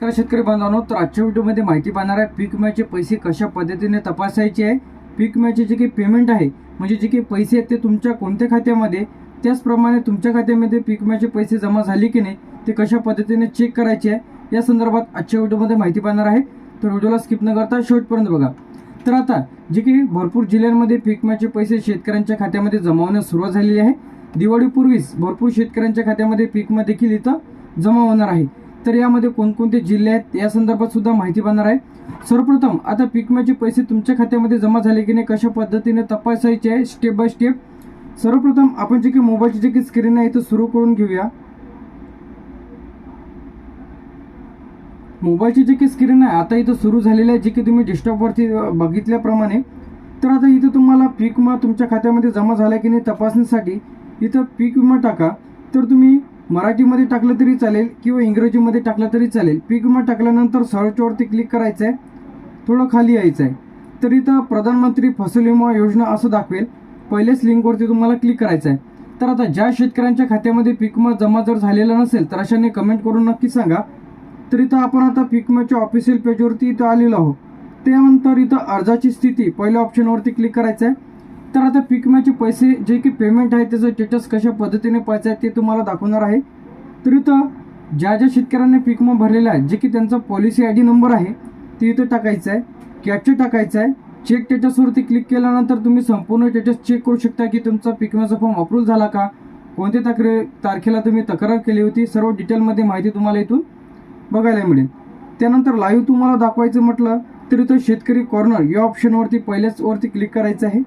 तर शेतकरी बांधवांनो तर आजच्या व्हिडिओमध्ये माहिती पाहणार आहे पीक विम्याचे पैसे कशा पद्धतीने तपासायचे आहे. पीक विम्याचे जे काही पेमेंट आहे म्हणजे जे काही पैसे आहेत ते तुमच्या कोणत्या खात्यामध्ये त्याचप्रमाणे तुमच्या खात्यामध्ये पीक विम्याचे पैसे जमा झाले की नाही ते कशा पद्धतीने चेक करायचे आहे या संदर्भात आजच्या व्हिडिओमध्ये माहिती पाहणार आहे. तर व्हिडिओला स्किप न करता शेवटपर्यंत बघा. तर आता जे काही भरपूर जिल्ह्यांमध्ये पीक विम्याचे पैसे शेतकऱ्यांच्या खात्यामध्ये जमा होण्यास सुरुवात झालेली आहे. दिवाळीपूर्वीच भरपूर शेतकऱ्यांच्या खात्यामध्ये पीक विमा देखील इथं जमा होणार आहे. तर यामध्ये कोणकोणते जिल्हे आहेत या संदर्भात सुद्धा माहिती पाहणार आहे. सर्वप्रथम आता पिकम्याचे विम्याचे पैसे तुमच्या खात्यामध्ये जमा झाले की नाही कशा पद्धतीने तपासायचे आहे स्टेप बाय स्टेप सर्वप्रथम आपण जे काही मोबाईलची जे काही स्क्रीन आहे इथं सुरू करून घेऊया. मोबाईलची जी काही स्क्रीन आहे आता इथं सुरू झालेली आहे जी की तुम्ही डेस्कटॉपवरती बघितल्याप्रमाणे. तर आता इथं तुम्हाला पीक विमा तुमच्या खात्यामध्ये जमा झाला की नाही तपासण्यासाठी इथं पीक विमा टाका. तर तुम्ही मराठीमध्ये टाकलं तरी चालेल किंवा इंग्रजीमध्ये टाकलं तरी चालेल. पीक विमा टाकल्यानंतर सर्चवरती क्लिक करायचं आहे थोडं खाली यायचं आहे तर इथं प्रधानमंत्री फसल विमा योजना असं दाखवेल. पहिल्याच लिंकवरती तुम्हाला क्लिक करायचं आहे तर आता ज्या शेतकऱ्यांच्या खात्यामध्ये पीक विमा जमा जर झालेला नसेल तर अशाने कमेंट करून नक्की सांगा. तर इथं आपण आता पीक विम्याच्या ऑफिशियल पेजवरती इथं आलेलो आहोत. त्यानंतर इथं अर्जाची स्थिती पहिल्या ऑप्शनवरती क्लिक करायचं आहे तर आता पीक विम्याचे पैसे जे की पेमेंट आहे त्याचं स्टेटस कशा पद्धतीने पाहायचं आहे ते तुम्हाला दाखवणार आहे. तर इथं ज्या ज्या शेतकऱ्यांनी पीक विमा भरलेला आहे जे की त्यांचा पॉलिसी आय डी नंबर आहे ते इथं टाकायचं आहे. कॅप्चर टाकायचं आहे. चेक स्टेटसवरती क्लिक केल्यानंतर तुम्ही संपूर्ण स्टेटस चेक करू शकता की तुमचा पीक विम्याचा फॉर्म अप्रूव्ह झाला का? कोणत्या तक्रार तारखेला तुम्ही तक्रार केली होती? सर्व डिटेलमध्ये माहिती तुम्हाला इथून बघायला मिळेल. त्यानंतर लाईव्ह तुम्हाला दाखवायचं म्हटलं तर इथं शेतकरी कॉर्नर या ऑप्शनवरती पहिल्याच वरती क्लिक करायचं आहे.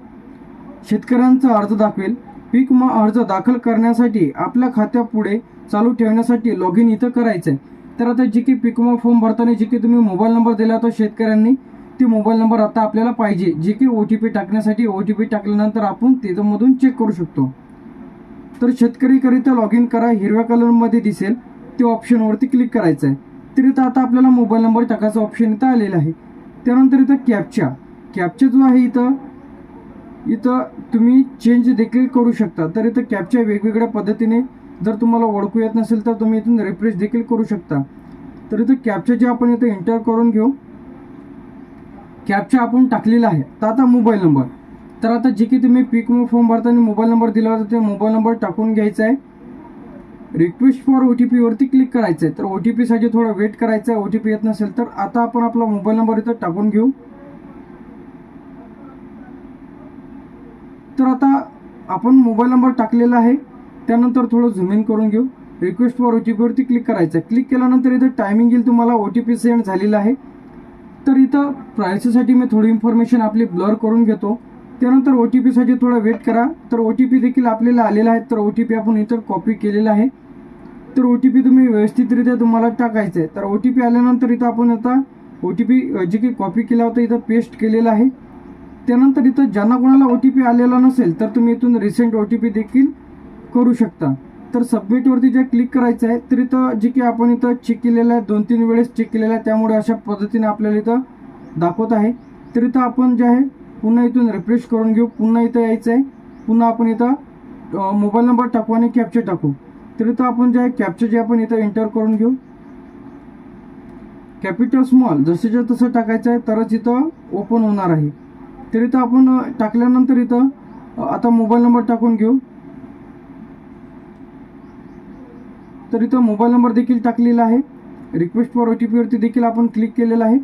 शेतकऱ्यांचा अर्ज दाखवेल. पीक विमा अर्ज दाखल करण्यासाठी आपल्या खात्यापुढे चालू ठेवण्यासाठी लॉग इन इथं करायचं आहे तर आता जे की पीक विमा फॉर्म भरताना जे की तुम्ही मोबाईल नंबर दिला होता शेतकऱ्यांनी ते मोबाईल नंबर आता आपल्याला पाहिजे. जे की ओ टी पी टाकण्यासाठी ओ टी पी टाकल्यानंतर आपण त्याच्यामधून चेक करू शकतो. तर शेतकरीकरिता लॉग इन करा. हिरव्या कलरमध्ये दिसेल. ते ऑप्शनवरती क्लिक करायचं आहे तर इथं आता आपल्याला मोबाईल नंबर टाकायचा ऑप्शन इथं आलेला आहे. त्यानंतर इथं कॅपचा कॅपचा जो आहे इथं इथं तुम्ही चेंज देखील करू शकता. तर इथं कॅपच्या वेगवेगळ्या पद्धतीने जर तुम्हाला ओळखू येत नसेल तर तुम्ही इथून रिफ्रेश देखील करू शकता. तर इथं कॅपच्या जे आपण इथं एंटर करून घेऊ. कॅपच्या आपण टाकलेला आहे. तर आता मोबाईल नंबर तर आता जे की तुम्ही पीक फॉर्म भरताना मोबाईल नंबर दिला होता ते मोबाईल नंबर टाकून घ्यायचा आहे. रिक्वेस्ट फॉर ओ टी पीवरती क्लिक करायचं आहे तर ओ टी पीसाठी थोडं वेट करायचं आहे. ओ टी पी येत नसेल तर आता आपण आपला मोबाईल नंबर इथं टाकून घेऊ. तर आता आपण मोबाईल नंबर टाकलेला आहे. त्यानंतर थोडं झूम इन करून घेऊ. रिक्वेस्ट फॉर ओ टी पीवरती क्लिक करायचं. आहे क्लिक केल्यानंतर इथं टायमिंग येईल तुम्हाला ओ टी पी सेंड झालेला आहे. तर इथं प्रायसीसाठी मी थोडी इन्फॉर्मेशन आपली ब्लर करून घेतो. त्यानंतर ओ टी पीसाठी थोडा वेट करा. तर ओ टी पी देखील आपल्याला आलेला आहे. तर ओ टी पी आपण इथं कॉपी केलेला आहे. तर ओ टी पी तुम्ही व्यवस्थितरित्या तुम्हाला टाकायचं आहे. तर ओ टी पी आल्यानंतर इथं आपण आता ओ टी पी जे काही कॉपी केला होता इथं पेस्ट केलेला आहे. त्यानंतर इथं ज्यांना कोणाला ओ टी पी आलेला नसेल तर तुम्ही इथून रिसेंट ओ टी पी देखील करू शकता. तर सबमिटवरती जे क्लिक करायचं आहे तर इथं जे की आपण इथं चेक केलेलं आहे दोन तीन वेळेस चेक केलेलं आहे त्यामुळे अशा पद्धतीने आपल्याला इथं दाखवत आहे. तर इथं आपण जे आहे पुन्हा इथून रिफ्रेश करून घेऊ. पुन्हा इथं यायचं आहे. पुन्हा आपण इथं मोबाईल नंबर टाकू आणि कॅप्चर टाकू. तर इथं आपण जे आहे कॅप्चर जे आपण इथं एंटर करून घेऊ. कॅपिटल स्मॉल जसेच्या तसं टाकायचं आहे तरच इथं ओपन होणार आहे. तर इथं आपण टाकल्यानंतर इथं आता मोबाईल नंबर टाकून घेऊ. तर इथं मोबाईल नंबर देखील टाकलेला आहे. रिक्वेस्ट फॉर ओ टी पीवरती देखील आपण क्लिक केलेलं आहे.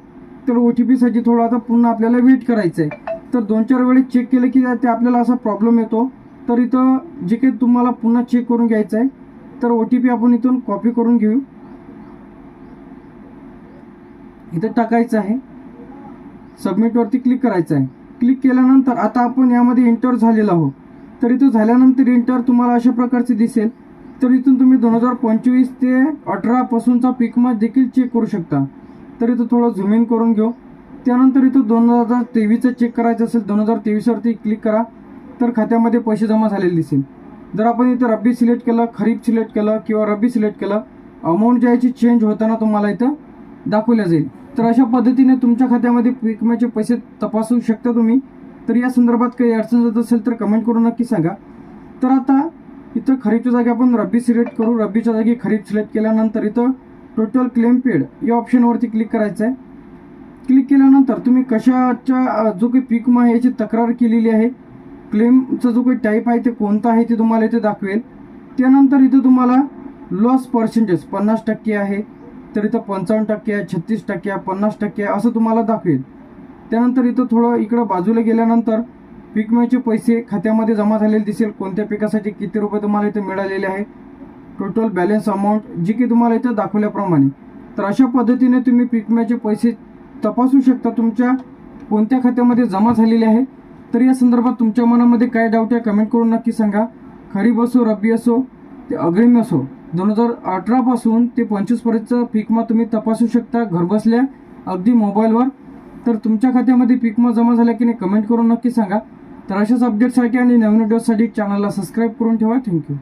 तर ओ टी पीसाठी थोडं आता पुन्हा आपल्याला वेट करायचं आहे तर दोन चार वेळेस चेक केलं की ते आपल्याला असा प्रॉब्लेम येतो. तर इथं जे काही तुम्हाला पुन्हा चेक करून घ्यायचं आहे तर ओ टी पी आपण इथून कॉपी करून घेऊ. इथं टाकायचं आहे. सबमिटवरती क्लिक करायचं आहे क्लिक केल्यानंतर आता आपण यामध्ये एंटर झालेलो आहोत. तर इथं झाल्यानंतर एंटर तुम्हाला अशा प्रकारचे दिसेल. तर इथून तुम्ही दोन हजार पंचवीस ते अठरापासूनचा पीक मास देखील चेक करू शकता. तर इथं थोडं झूम इन करून घेऊ. त्यानंतर इथं दोन हजार तेवीसचं चेक करायचं असेल दोन हजार तेवीसवरती क्लिक करा. तर खात्यामध्ये पैसे जमा झालेले दिसेल. जर आपण इथं रब्बी सिलेक्ट केलं खरीप सिलेक्ट केलं किंवा रब्बी सिलेक्ट केलं अमाऊंट जी आहे ती चेंज होताना तुम्हाला इथं दाखवल्या जाईल. तर अशा पद्धतीने तुमच्या खात्यामध्ये पीक विम्याचे पैसे तपासू शकता तुम्ही. तर या संदर्भात काही अडचण जात असेल तर कमेंट करून नक्की सांगा. तर आता इथं खरीपच्या जागी आपण रब्बी सिलेक्ट करू. रब्बीच्या जागी खरीप सिलेक्ट केल्यानंतर इथं टोटल क्लेम पेड या ऑप्शनवरती क्लिक करायचं आहे. क्लिक केल्यानंतर तुम्ही कशाच्या जो काही पीक विमा याची तक्रार केलेली आहे. क्लेमचा जो काही टाईप आहे ते कोणता आहे ते तुम्हाला इथे दाखवेल. त्यानंतर इथं तुम्हाला लॉस पर्सेंटेज पन्नास टक्के आहे. तर इथं पंचावन्न टक्के आहे छत्तीस टक्के आहे पन्नास टक्के आहे असं तुम्हाला दाखवेल. त्यानंतर इथं थोडं इकडं बाजूला गेल्यानंतर पीक विम्याचे पैसे खात्यामध्ये जमा झालेले दिसेल. कोणत्या पिकासाठी किती रुपये तुम्हाला इथं मिळालेले आहे? टोटल बॅलन्स अमाऊंट जी की तुम्हाला इथं दाखवल्याप्रमाणे. तर अशा पद्धतीने तुम्ही पीक विम्याचे पैसे तपासू शकता. तुमच्या कोणत्या खात्यामध्ये जमा झालेले आहे? तर या संदर्भात तुमच्या मनामध्ये काय डाऊट आहे कमेंट करून नक्की सांगा. खरीप असो रब्बी असो ते अग्रिम असो. दोन हजार अठरापासून ते पंचवीसपर्यंतचा पीक तुम्ही तपासू शकता घरबसल्या अगदी मोबाईलवर. तर तुमच्या खात्यामध्ये पिकमा जमा झाला की नाही कमेंट करून नक्की सांगा. तर अशाच अपडेटसाठी आणि नवीन व्हिडिओसाठी चॅनलला सबस्क्राईब करून ठेवा. थँक्यू